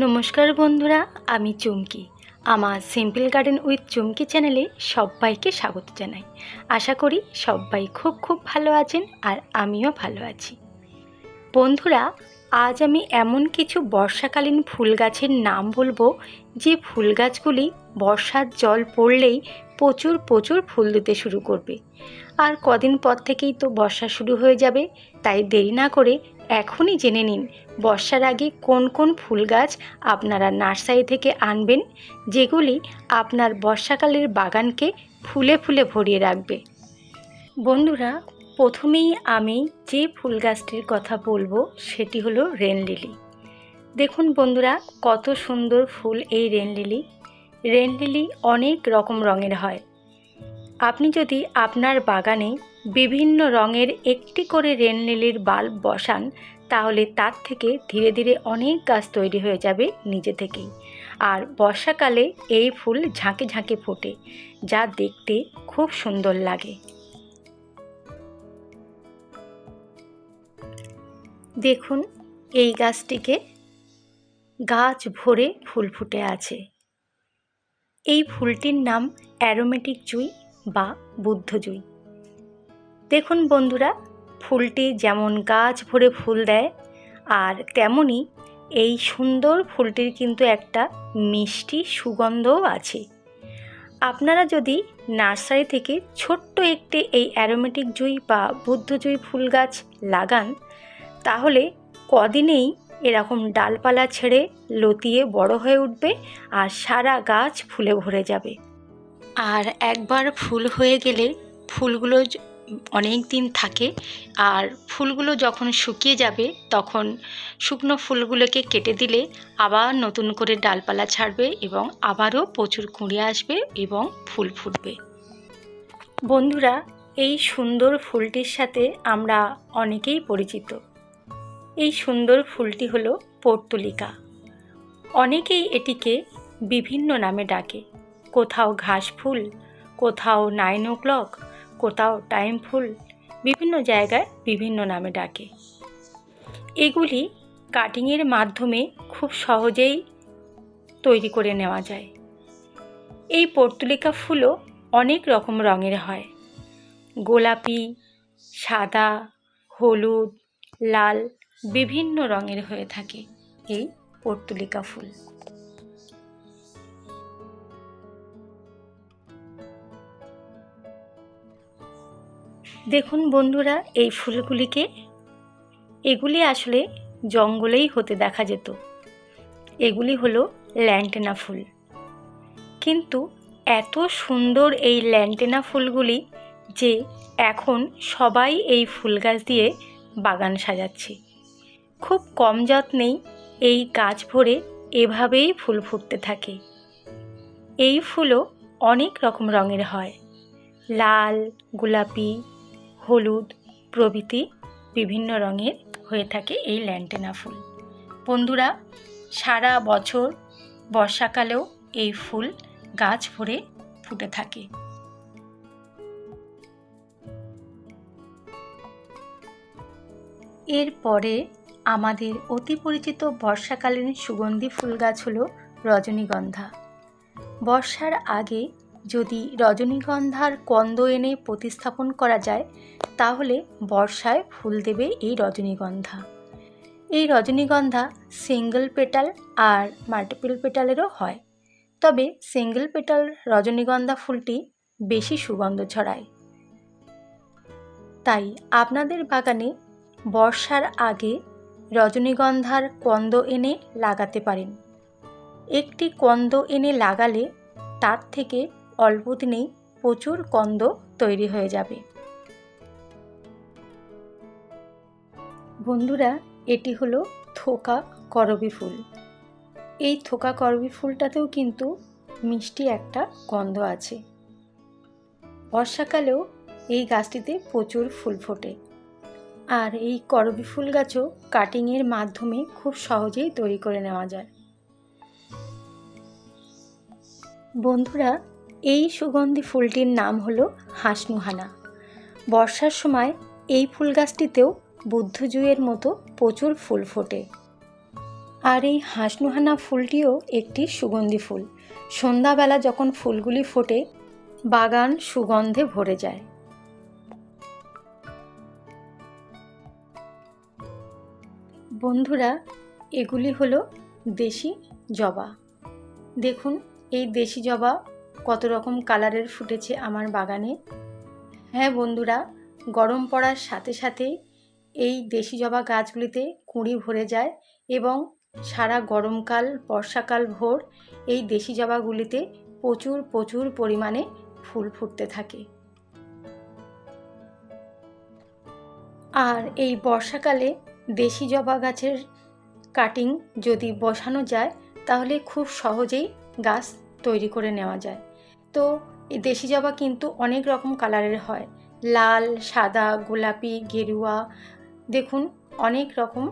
নমস্কার বন্ধুরা, আমি চুমকি। আমার সিম্পল গার্ডেন উইথ চুমকি চ্যানেলে সবাইকে স্বাগত জানাই। আশা করি সবাই খুব খুব ভালো আছেন আর আমিও ভালো আছি। বন্ধুরা, আজ আমি এমন কিছু বর্ষাকালীন ফুল গাছের নাম বলব, যে ফুল গাছগুলি বর্ষার জল পড়লেই প্রচুর প্রচুর ফুল দিতে শুরু করবে। আর কদিন পর থেকেই তো বর্ষা শুরু হয়ে যাবে, তাই দেরি না করে এখনই জেনে নিন, বর্ষার আগে কোন কোন ফুল গাছ আপনারা নার্সারি থেকে আনবেন, যেগুলি আপনার বর্ষাকালের বাগানকে ফুলে ফুলে ভরিয়ে রাখবে। বন্ধুরা, প্রথমেই আমি যে ফুল গাছটির কথা বলব, সেটি হলো রেন লিলি। দেখুন বন্ধুরা, কত সুন্দর ফুল এই রেন লিলি। রেন লিলি অনেক রকম রঙের হয়। আপনি যদি আপনার বাগানে বিভিন্ন রঙের একটি করে রেন লিলির বাল্ব বসান, তাহলে তার থেকে ধীরে ধীরে অনেক গাছ তৈরি হয়ে যাবে নিজে থেকেই। আর বর্ষাকালে এই ফুল ঝাঁকে ঝাঁকে ফোটে, যা দেখতে খুব সুন্দর লাগে। দেখুন, এই গাছটিকে গাছ ভরে ফুল ফুটে আছে। এই ফুলটির নাম অ্যারোমেটিক জুই বা বুদ্ধজুই দেখুন বন্ধুরা, ফুলটি যেমন গাছ ভরে ফুল দেয়, আর তেমনই এই সুন্দর ফুলটির কিন্তু একটা মিষ্টি সুগন্ধও আছে। আপনারা যদি নার্সারি থেকে ছোট্ট একটি এই অ্যারোমেটিক জুই বা বুদ্ধজুই ফুল গাছ লাগান, তাহলে কদিনেই এরকম ডালপালা ছেড়ে লতিয়ে বড় হয়ে উঠবে আর সারা গাছ ফুলে ভরে যাবে। আর একবার ফুল হয়ে গেলে ফুলগুলো অনেক দিন থাকে আর ফুলগুলো যখন শুকিয়ে যাবে তখন শুকনো ফুলগুলোকে কেটে দিলে আবার নতুন করে ডালপালা ছাড়বে এবং আবারও প্রচুর কুঁড়ে আসবে এবং ফুল ফুটবে। বন্ধুরা, এই সুন্দর ফুলটির সাথে আমরা অনেকেই পরিচিত। এই সুন্দর ফুলটি হলো পর্তুলিকা। অনেকেই এটিকে বিভিন্ন নামে ডাকে। কোথাও ঘাস ফুল কোথাও নাইন ও ক্লক কোথাও টাইম ফুল বিভিন্ন জায়গায় বিভিন্ন নামে ডাকে। এগুলি কাটিংয়ের মাধ্যমে খুব সহজেই তৈরি করে নেওয়া যায়। এই পর্তুলিকা ফুলও অনেক রকম রঙের হয়। গোলাপি, সাদা, হলুদ, লাল বিভিন্ন রঙের হয়ে থাকে এই পর্তুলিকা ফুল। দেখুন বন্ধুরা, এই ফুলগুলিকে, এগুলি আসলে জঙ্গলেই হতে দেখা যেত। এগুলি হলো ল্যান্টেনা ফুল। কিন্তু এত সুন্দর এই ল্যান্টেনা ফুলগুলি যে এখন সবাই এই ফুল গাছ দিয়ে বাগান সাজাচ্ছে। খুব কম যত্নেই এই গাছ ভরে এভাবেই ফুল ফুটতে থাকে। এই ফুলও অনেক রকম রঙের হয়। লাল, গোলাপি হলুদ, প্রভৃতি বিভিন্ন রঙের হয়ে থাকে এই ল্যান্টেনা ফুল। বন্ধুরা, সারা বছর বর্ষাকালেও এই ফুল গাছ ভরে ফুটে থাকে। এরপরে আমাদের অতি পরিচিত বর্ষাকালীন সুগন্ধি ফুল গাছ হলো রজনীগন্ধা। বর্ষার আগে যদি রজনীগন্ধার কন্দ এনে প্রতিস্থাপন করা যায়, তাহলে বর্ষায় ফুল দেবে এই রজনীগন্ধা। এই রজনীগন্ধা সিঙ্গেল পেটাল আর মাল্টিপল পেটালেরও হয়। তবে সিঙ্গেল পেটাল রজনীগন্ধা ফুলটি বেশি সুগন্ধ ছড়ায়। তাই আপনাদের বাগানে বর্ষার আগে রজনীগন্ধার কন্দ এনে লাগাতে পারেন। একটি কন্দ এনে লাগালে তার থেকে অল্প দিনেই প্রচুর কন্দ তৈরি হয়ে যাবে। বন্ধুরা, এটি হলো থোকা করবি ফুল। এই থোকা করবি ফুলটাতেও কিন্তু মিষ্টি একটা গন্ধ আছে। বর্ষাকালেও এই গাছটিতে প্রচুর ফুল ফোটে। আর এই করবি ফুল গাছও কাটিংয়ের মাধ্যমে খুব সহজেই তৈরি করে নেওয়া যায়। বন্ধুরা এই সুগন্ধি ফুলটির নাম হলো হাসনুহানা বর্ষার সময় এই ফুল গাছটিতেও বুদ্ধজুয়ের মতো প্রচুর ফুল ফোটে। আর এই হাঁসনুহানা ফুলটিও একটি সুগন্ধি ফুল। সন্ধ্যাবেলা যখন ফুলগুলি ফোটে, বাগান সুগন্ধে ভরে যায়। বন্ধুরা, এগুলি হলো দেশি জবা। দেখুন, এই দেশি জবা কত রকম কালারের ফুটেছে আমার বাগানে। হ্যাঁ বন্ধুরা, গরম পড়ার সাথে সাথে এই দেশি জবা গাছগুলিতে কুঁড়ি ভরে যায় এবং সারা গরমকাল, বর্ষাকাল ভোর এই দেশি জবাগুলিতে প্রচুর প্রচুর পরিমাণে ফুল ফুটতে থাকে। আর এই বর্ষাকালে দেশি জবা গাছের কাটিং যদি বসানো যায়, তাহলে খুব সহজেই গাছ তৈরি করে নেওয়া যায়। তো দেশি জবা কিন্তু অনেক রকম কালারের হয়। লাল, সাদা, গোলাপি, গেরুয়া। দেখুন, অনেক রকম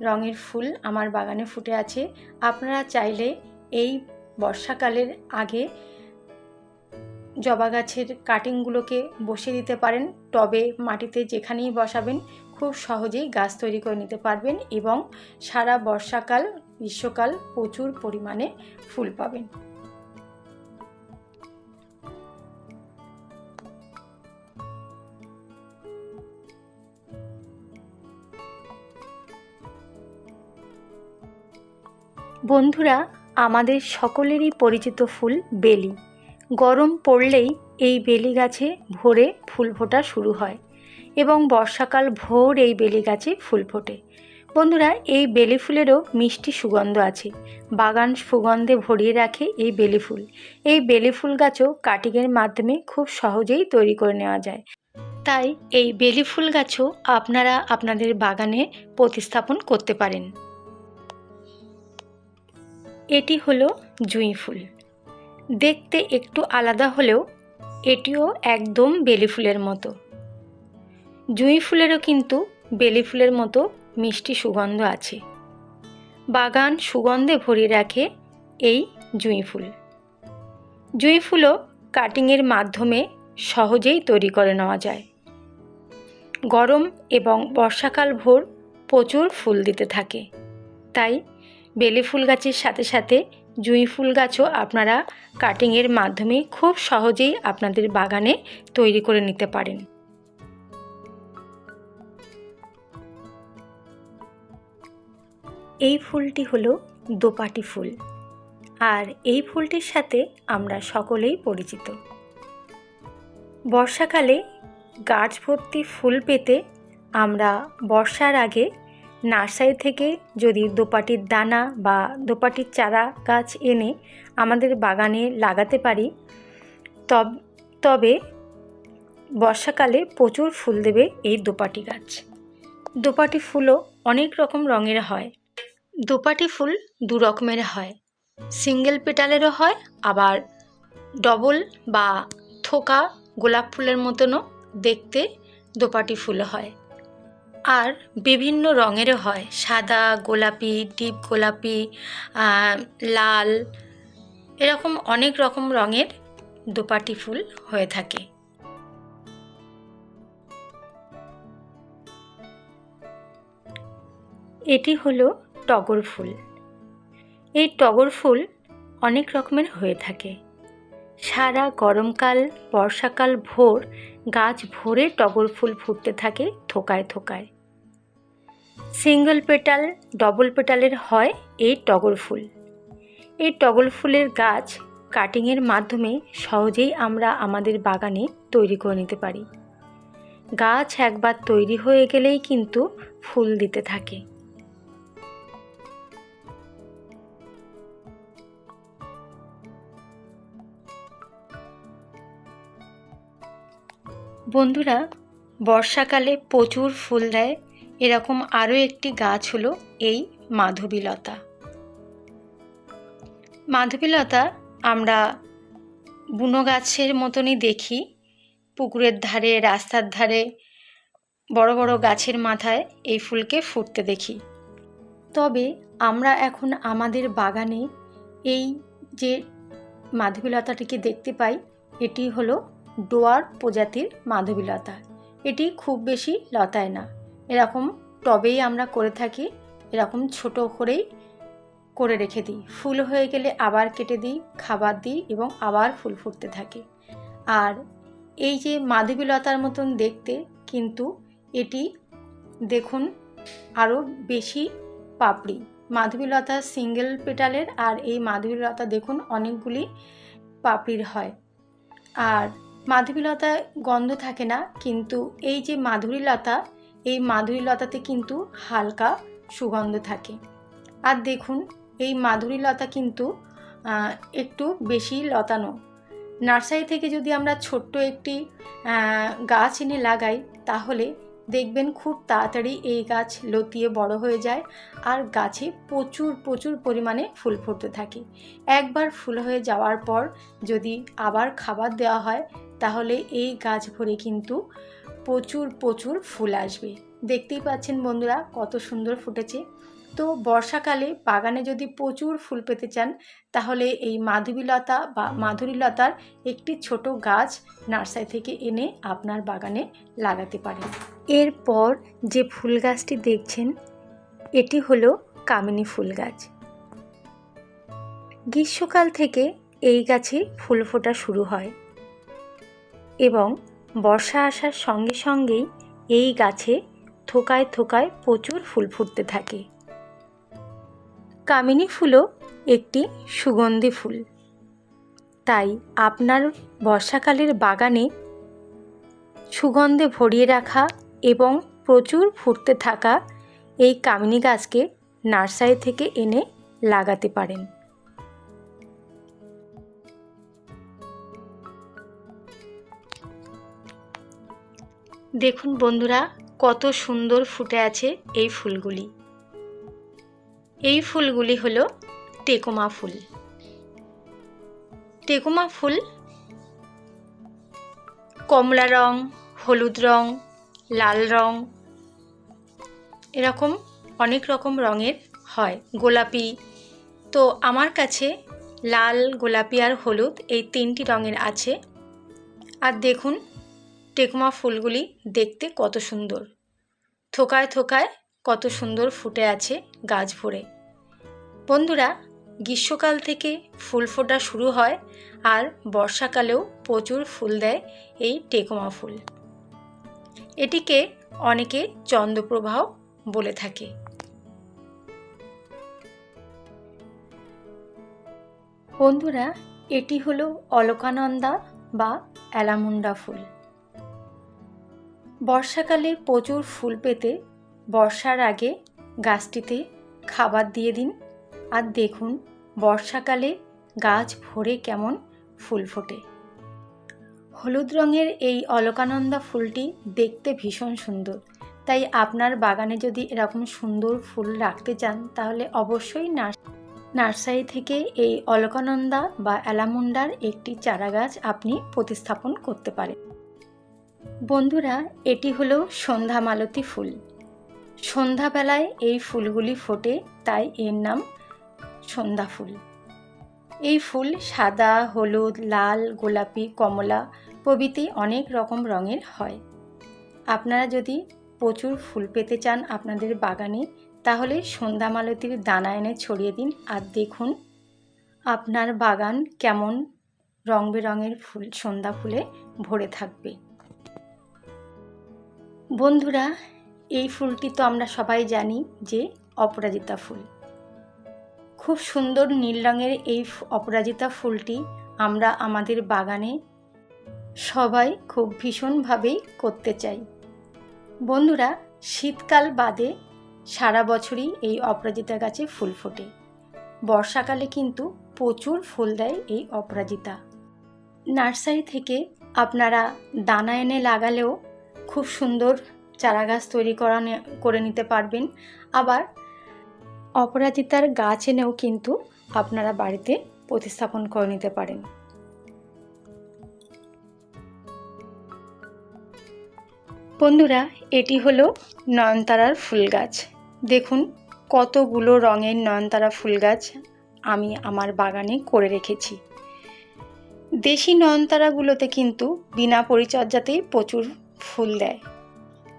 রঙের ফুল আমার বাগানে ফুটে আছে। আপনারা চাইলে এই বর্ষাকালের আগে জবা গাছের কাটিংগুলোকে বসিয়ে দিতে পারেন। টবে, মাটিতে যেখানেই বসাবেন, খুব সহজেই গাছ তৈরি করে নিতে পারবেন এবং সারা বর্ষাকাল, গ্রীষ্মকাল প্রচুর পরিমাণে ফুল পাবেন। বন্ধুরা, আমাদের সকলেরই পরিচিত ফুল বেলি। গরম পড়লেই এই বেলি গাছে ভোরে ফুল ফোটা শুরু হয় এবং বর্ষাকাল ভোর এই বেলি গাছে ফুল ফোটে। বন্ধুরা, এই বেলি ফুলেরও মিষ্টি সুগন্ধ আছে। বাগান সুগন্ধে ভরিয়ে রাখে এই বেলি ফুল। এই বেলি ফুল গাছও কাটিংয়ের মাধ্যমে খুব সহজেই তৈরি করে নেওয়া যায়। তাই এই বেলি ফুল গাছও আপনারা আপনাদের বাগানে প্রতিস্থাপন করতে পারেন। এটি হলো জুঁই ফুল। দেখতে একটু আলাদা হলেও এটিও একদম বেলি ফুলের মতো। জুঁই ফুলেরও কিন্তু বেলি ফুলের মতো মিষ্টি সুগন্ধ আছে। বাগান সুগন্ধে ভরিয়ে রাখে এই জুঁই ফুল। জুঁই ফুলও কাটিংয়ের মাধ্যমে সহজেই তৈরি করে নেওয়া যায়। গরম এবং বর্ষাকাল ভোর প্রচুর ফুল দিতে থাকে। তাই বেলি ফুল গাছের সাথে সাথে জুঁই ফুল গাছও আপনারা কাটিংয়ের মাধ্যমে খুব সহজেই আপনাদের বাগানে তৈরি করে নিতে পারেন। এই ফুলটি হলো দোপাটি ফুল। আর এই ফুলটির সাথে আমরা সকলেই পরিচিত। বর্ষাকালে গাছ ভর্তি ফুল পেতে আমরা বর্ষার আগে নার্সারি থেকে যদি দোপাটির দানা বা দোপাটির চারা গাছ এনে আমাদের বাগানে লাগাতে পারি, তব, তবে বর্ষাকালে প্রচুর ফুল দেবে এই দোপাটি গাছ। দোপাটি ফুলও অনেক রকম রঙের হয়। দোপাটি ফুল দু রকমের হয়। সিঙ্গেল পেটালেরও হয়, আবার ডবল বা থোকা গোলাপ ফুলের মতনও দেখতে দোপাটি ফুল হয়। আর বিভিন্ন রঙেরও হয়। সাদা, গোলাপি, ডিপ গোলাপি লাল, এরকম অনেক রকম রঙের দোপাটি ফুল হয়ে থাকে। এটি হলো টগর ফুল। এই টগর ফুল অনেক রকমের হয়ে থাকে। সারা গরমকাল, বর্ষাকাল ভোর গাছ ভরে টগর ফুল ফুটতে থাকে থোকায় থোকায়। সিঙ্গল পেটাল, ডবল পেটালের হয় এই টগর ফুল। এই টগর ফুলের গাছ কাটিংয়ের মাধ্যমে সহজেই আমরা আমাদের বাগানে তৈরি করে নিতে পারি। গাছ একবার তৈরি হয়ে গেলেই কিন্তু ফুল দিতে থাকে। বন্ধুরা, বর্ষাকালে প্রচুর ফুল দেয় এরকম আরও একটি গাছ হলো এই মাধবীলতা। মাধবীলতা আমরা বুনো গাছের মতনই দেখি, পুকুরের ধারে, রাস্তার ধারে, বড় বড় গাছের মাথায় এই ফুলকে ফুটতে দেখি। তবে আমরা এখন আমাদের বাগানে এই যে মাধবীলতাটিকে দেখতে পাই, এটি হলো ডোয়ার প্রজাতির মাধবীলতা। এটি খুব বেশি লতায় না। এরকম টবেই আমরা করে থাকি, এরকম ছোট করেই করে রেখে দিই। ফুল হয়ে গেলে আবার কেটে দিই, খাবার দিই এবং আবার ফুল ফুটতে থাকে। আর এই যে মাধবীলতার মতন দেখতে, কিন্তু এটি দেখুন আরও বেশি পাপড়ি। মাধবীলতা সিঙ্গেল পেটালের আর এই মাধবীলতা দেখুন অনেকগুলি পাপড়ির হয়। আর মাধবীলতায় গন্ধ থাকে না, কিন্তু এই যে মাধুরীলতা এই মাধুরীলতাতে কিন্তু হালকা সুগন্ধ থাকে। আর দেখুন, এই মাধুরীলতা কিন্তু একটু বেশি লতানো। নার্সারি থেকে যদি আমরা ছোট্ট একটি গাছ এনে লাগাই, তাহলে দেখবেন খুব তাড়াতাড়ি এই গাছ লতিয়ে বড় হয়ে যায় আর গাছে প্রচুর প্রচুর পরিমাণে ফুল ফুটতে থাকে। একবার ফুল হয়ে যাওয়ার পর যদি আবার খাবার দেওয়া হয়, তাহলে এই গাছ ভরে কিন্তু প্রচুর প্রচুর ফুল আসবে। দেখতেই পাচ্ছেন বন্ধুরা কত সুন্দর ফুটেছে। তো বর্ষাকালে বাগানে যদি প্রচুর ফুল পেতে চান, তাহলে এই মাধবীলতা বা মাধুরীলতার একটি ছোট গাছ নার্সারি থেকে এনে আপনার বাগানে লাগাতে পারেন। এরপর যে ফুল গাছটি দেখছেন, এটি হলো কামিনী ফুল গাছ। গ্রীষ্মকাল থেকে এই গাছে ফুল ফোটা শুরু হয় এবং বর্ষা আসার সঙ্গে সঙ্গেই এই গাছে থোকায় থোকায় প্রচুর ফুল ফুটতে থাকে। কামিনী ফুলও একটি সুগন্ধি ফুল। তাই আপনার বর্ষাকালের বাগানে সুগন্ধে ভরিয়ে রাখা এবং প্রচুর ফুটতে থাকা এই কামিনী গাছকে নার্সারি থেকে এনে লাগাতে পারেন। দেখুন বন্ধুরা, কত সুন্দর ফুটে আছে এই ফুলগুলি। এই ফুলগুলি হলো টেকোমা ফুল। টেকোমা ফুল কমলা রং, হলুদ রং, লাল রং, এরকম অনেক রকম রঙের হয়, গোলাপি। তো আমার কাছে লাল, গোলাপি আর হলুদ এই তিনটি রঙের আছে। আর দেখুন টেকমা ফুলগুলি দেখতে কত সুন্দর। থোকায় থোকায় কত সুন্দর ফুটে আছে গাছ ভরে। বন্ধুরা, গ্রীষ্মকাল থেকে ফুল ফোটা শুরু হয় আর বর্ষাকালেও প্রচুর ফুল দেয় এই টেকমা ফুল। এটিকে অনেকে চন্দ্রপ্রবাহ বলে থাকে। বন্ধুরা, এটি হলো অলকানন্দা বা অ্যালামুন্ডা ফুল। বর্ষাকালে প্রচুর ফুল পেতে বর্ষার আগে গাছটিতে খাবার দিয়ে দিন। আর দেখুন, বর্ষাকালে গাছ ভরে কেমন ফুল ফোটে। হলুদ রঙের এই অলকানন্দা ফুলটি দেখতে ভীষণ সুন্দর। তাই আপনার বাগানে যদি এরকম সুন্দর ফুল রাখতে চান, তাহলে অবশ্যই নার্সারি থেকে এই অলকানন্দা বা অ্যালামুন্ডার একটি চারা গাছ আপনি প্রতিস্থাপন করতে পারেন। বন্ধুরা, এটি হলো সন্ধ্যা মালতী ফুল। সন্ধ্যাবেলায় এই ফুলগুলি ফোটে, তাই এর নাম সন্ধ্যা ফুল। এই ফুল সাদা, হলুদ, লাল, গোলাপি, কমলা প্রভৃতি অনেক রকম রঙের হয়। আপনারা যদি প্রচুর ফুল পেতে চান আপনাদের বাগানে, তাহলে সন্ধ্যা মালতীর দানা এনে ছড়িয়ে দিন আর দেখুন আপনার বাগান কেমন রং বেরঙের ফুল, সন্ধ্যা ফুলে ভরে থাকবে। বন্ধুরা, এই ফুলটি তো আমরা সবাই জানি যে অপরাজিতা ফুল। খুব সুন্দর নীল রঙের এই অপরাজিতা ফুলটি আমরা আমাদের বাগানে সবাই খুব ভীষণভাবেই করতে চাই। বন্ধুরা, শীতকাল বাদে সারা বছরই এই অপরাজিতা গাছে ফুল ফোটে। বর্ষাকালে কিন্তু প্রচুর ফুল দেয় এই অপরাজিতা। নার্সারি থেকে আপনারা দানা এনে লাগালেও খুব সুন্দর চারা গাছ তৈরি করা করে নিতে পারবেন। আবার অপরাজিতার গাছ এনেও কিন্তু আপনারা বাড়িতে প্রতিস্থাপন করে নিতে পারেন। বন্ধুরা, এটি হলো নয়নতারার ফুল গাছ। দেখুন, কতগুলো রঙের নয়নতারা ফুল গাছ আমি আমার বাগানে করে রেখেছি। দেশি নয়নতারাগুলোতে কিন্তু বিনা পরিচর্যাতেই প্রচুর ফুল দেয়।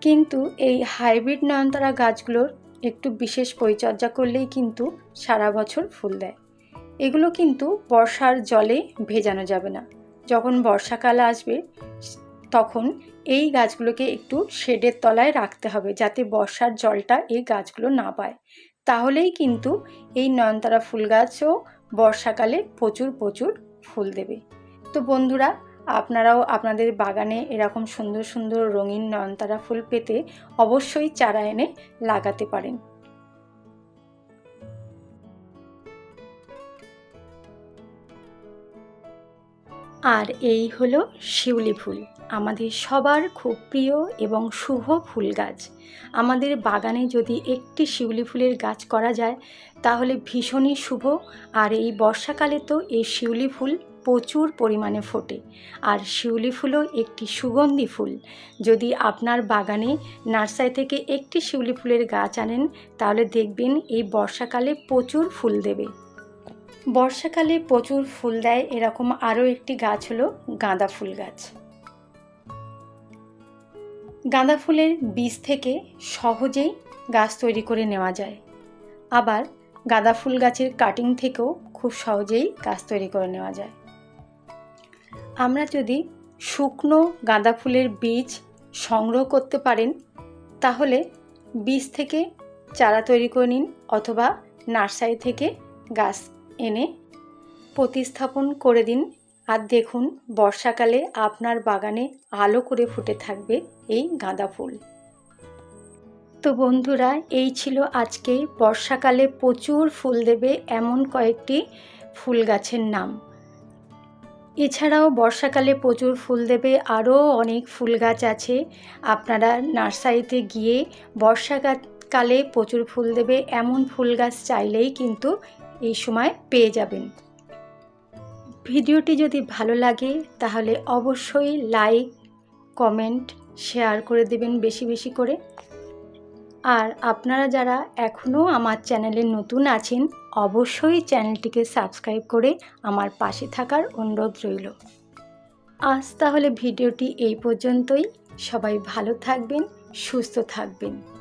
কিন্তু এই হাইব্রিড নয়নতারা গাছগুলোর একটু বিশেষ পরিচর্যা করলেই কিন্তু সারা বছর ফুল দেয়। এগুলো কিন্তু বর্ষার জলে ভেজানো যাবে না। যখন বর্ষাকাল আসবে, তখন এই গাছগুলোকে একটু শেডের তলায় রাখতে হবে যাতে বর্ষার জলটা এই গাছগুলো না পায়। তাহলেই কিন্তু এই নয়নতারা ফুল গাছও বর্ষাকালে প্রচুর প্রচুর ফুল দেবে। তো বন্ধুরা আপনারাও আপনাদের বাগানে এরকম সুন্দর সুন্দর রঙিন নয়নতারা ফুল পেতে অবশ্যই চারা এনে লাগাতে পারেন। আর এই হলো শিউলি ফুল, আমাদের সবার খুব প্রিয় এবং শুভ ফুল গাছ। আমাদের বাগানে যদি একটি শিউলি ফুলের গাছ করা যায়, তাহলে ভীষণই শুভ। আর এই বর্ষাকালে তো এই শিউলি ফুল প্রচুর পরিমাণে ফোটে। আর শিউলি ফুলও একটি সুগন্ধি ফুল। যদি আপনার বাগানে নার্সারি থেকে একটি শিউলি ফুলের গাছ আনেন, তাহলে দেখবেন এই বর্ষাকালে প্রচুর ফুল দেবে। বর্ষাকালে প্রচুর ফুল দেয় এরকম আরও একটি গাছ হলো গাঁদা ফুল গাছ। গাঁদা ফুলের বীজ থেকে সহজেই গাছ তৈরি করে নেওয়া যায়। আবার গাঁদা ফুল গাছের কাটিং থেকেও খুব সহজেই গাছ তৈরি করে নেওয়া যায়। আমরা যদি শুকনো গাঁদা ফুলের বীজ সংগ্রহ করতে পারেন, তাহলে বীজ থেকে চারা তৈরি করে নিন অথবা নার্সারি থেকে গাছ এনে প্রতিস্থাপন করে দিন। আর দেখুন, বর্ষাকালে আপনার বাগানে আলো করে ফুটে থাকবে এই গাঁদা ফুল। তো বন্ধুরা, এই ছিল আজকে বর্ষাকালে প্রচুর ফুল দেবে এমন কয়েকটি ফুল গাছের নাম। এছাড়াও বর্ষাকালে প্রচুর ফুল দেবে, আরও অনেক ফুল গাছ আছে। আপনারা নার্সারিতে গিয়ে বর্ষাকালে প্রচুর ফুল দেবে, এমন ফুল গাছ চাইলেই কিন্তু এই সময় পেয়ে যাবেন। ভিডিওটি যদি ভালো লাগে, তাহলে অবশ্যই লাইক, কমেন্ট, শেয়ার করে দেবেন বেশি বেশি করে। আর আপনারা যারা এখনও আমার চ্যানেলে নতুন আছেন অবশ্যই চ্যানেলটিকে সাবস্ক্রাইব করে আমার পাশে থাকার অনুরোধ রইল। আজ তাহলে ভিডিওটি এই পর্যন্তই। সবাই ভালো থাকবেন, সুস্থ থাকবেন।